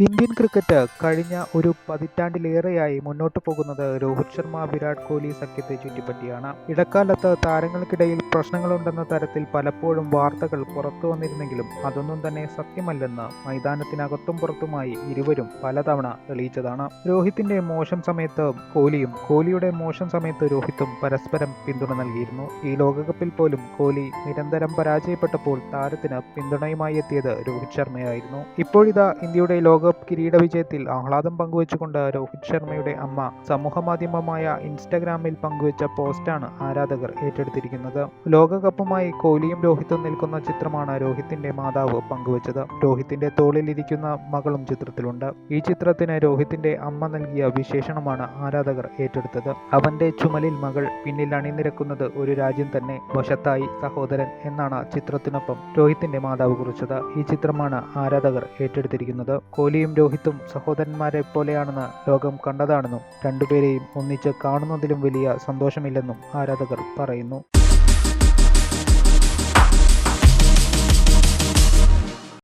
Indian cricket കഴിഞ്ഞ ഒരു പതിറ്റാണ്ടിലേറെയായി മുന്നോട്ട് പോകുന്നത് രോഹിത് ശർമ്മ വിരാട് കോഹ്ലി സഖ്യത്തെ ചുറ്റിപ്പറ്റിയാണ്. ഇടക്കാലത്ത് താരങ്ങൾക്കിടയിൽ പ്രശ്നങ്ങളുണ്ടെന്ന തരത്തിൽ പലപ്പോഴും വാർത്തകൾ പുറത്തു വന്നിരുന്നെങ്കിലും അതൊന്നും തന്നെ സത്യമല്ലെന്ന് മൈതാനത്തിനകത്തും പുറത്തുമായി ഇരുവരും പലതവണ തെളിയിച്ചതാണ്. രോഹിത്തിന്റെ മോശം സമയത്ത് കോഹ്ലിയും കോഹ്ലിയുടെ മോശം സമയത്ത് രോഹിത്തും പരസ്പരം പിന്തുണ നൽകിയിരുന്നു. ഈ ലോകകപ്പിൽ പോലും കോഹ്ലി നിരന്തരം പരാജയപ്പെട്ടപ്പോൾ താരത്തിന് പിന്തുണയുമായി എത്തിയത് രോഹിത് ശർമ്മയായിരുന്നു. ഇപ്പോഴിതാ ഇന്ത്യയുടെ ലോകകപ്പ് കിരീട വിജയത്തിൽ ആഹ്ലാദം പങ്കുവച്ചുകൊണ്ട് രോഹിത് ശർമ്മയുടെ അമ്മ സമൂഹമാധ്യമമായ ഇൻസ്റ്റഗ്രാമിൽ പങ്കുവച്ച പോസ്റ്റാണ് ആരാധകർ ഏറ്റെടുത്തിരിക്കുന്നത്. ലോകകപ്പുമായി കോഹ്ലിയും രോഹിത്തും നിൽക്കുന്ന ചിത്രമാണ് രോഹിത്തിന്റെ മാതാവ് പങ്കുവച്ചത്. രോഹിത്തിന്റെ തോളിലിരിക്കുന്ന മകളും ചിത്രത്തിലുണ്ട്. ഈ ചിത്രത്തിന് രോഹിത്തിന്റെ അമ്മ നൽകിയ വിശേഷണമാണ് ആരാധകർ ഏറ്റെടുത്തത്. അവന്റെ ചുമലിൽ മകൾ പിന്നിൽ അണിനിരക്കുന്നത് ഒരു രാജ്യം തന്നെ വശത്തായി സഹോദരൻ എന്നാണ് ചിത്രത്തിനൊപ്പം രോഹിത്തിന്റെ മാതാവ് കുറിച്ചത്. ഈ ചിത്രമാണ് ആരാധകർ ഏറ്റെടുത്തിരിക്കുന്നത്. കോഹ്ലിയും രോഹിത്തും സഹോദരന്മാരെ പോലെയാണെന്ന് ലോകം കണ്ടതാണെന്നും രണ്ടുപേരെയും ഒന്നിച്ച് കാണുന്നതിലും വലിയ സന്തോഷമില്ലെന്നും ആരാധകർ പറയുന്നു.